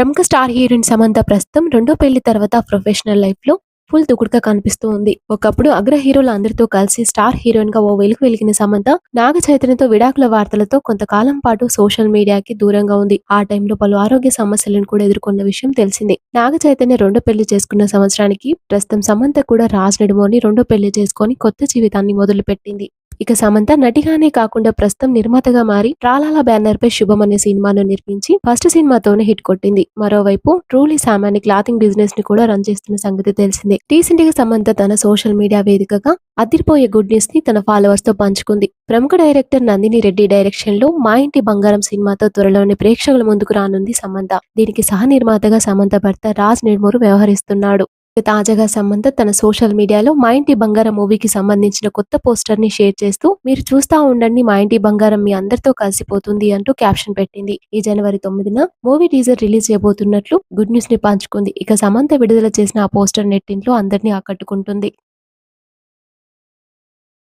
ప్రముఖ star heroine Samantha ప్రస్తుతం రెండో పెళ్ళి తర్వాత ప్రొఫెషనల్ లైఫ్లో ఫుల్ దుకుడుగా కనిపిస్తూ ఉంది ఒకప్పుడు అగ్ర హీరోల అందరితో కలిసి స్టార్ హీరోయిన్గా ఓ వెలుగు వెలిగిన సమంత నాగ చైతన్యతో విడాకుల వార్తలతో కొంతకాలం పాటు సోషల్ మీడియాకి దూరంగా ఉంది. ఆ టైంలో పలు ఆరోగ్య సమస్యలను కూడా ఎదుర్కొన్న విషయం తెలిసిందే. నాగ చైతన్య రెండో పెళ్ళి చేసుకున్న సంవత్సరానికి ప్రస్తుతం సమంత కూడా రాజ్ నెడుమోని రెండో పెళ్ళి చేసుకొని కొత్త జీవితాన్ని మొదలుపెట్టింది. ఇక సమంత నటిగానే కాకుండా ప్రస్తుతం నిర్మాతగా మారి ట్రాలాల బ్యానర్ పై శుభం అనే సినిమాను నిర్మించి ఫస్ట్ సినిమాతోనే హిట్ కొట్టింది. మరోవైపు ట్రూలీ సామాన్య క్లాతింగ్ బిజినెస్ని కూడా రన్ చేస్తున్న సంగతి తెలిసిందే. రీసెంట్గా సమంత తన సోషల్ మీడియా వేదికగా అదిరిపోయే గుడ్ న్యూస్ని తన ఫాలోవర్స్తో పంచుకుంది. ప్రముఖ డైరెక్టర్ నందిని రెడ్డి డైరెక్షన్లో మా ఇంటి బంగారం సినిమాతో త్వరలోనే ప్రేక్షకుల ముందుకు రానుంది సమంత. దీనికి సహ నిర్మాతగా సమంత భర్త రాజ్ నిర్మూరు వ్యవహరిస్తున్నాడు. తాజాగా సమంత తన సోషల్ మీడియాలో మా ఇంటి బంగారం మూవీకి సంబంధించిన కొత్త పోస్టర్ని షేర్ చేస్తూ మీరు చూస్తా ఉండండి మా ఇంటి బంగారం మీ అందరితో కలిసిపోతుంది అంటూ క్యాప్షన్ పెట్టింది. ఈ జనవరి తొమ్మిదిన మూవీ టీజర్ రిలీజ్ చేయబోతున్నట్లు గుడ్ న్యూస్ని పంచుకుంది. ఇక సమంత విడుదల చేసిన ఆ పోస్టర్ నెట్టింట్లో అందరినీ ఆకట్టుకుంటుంది.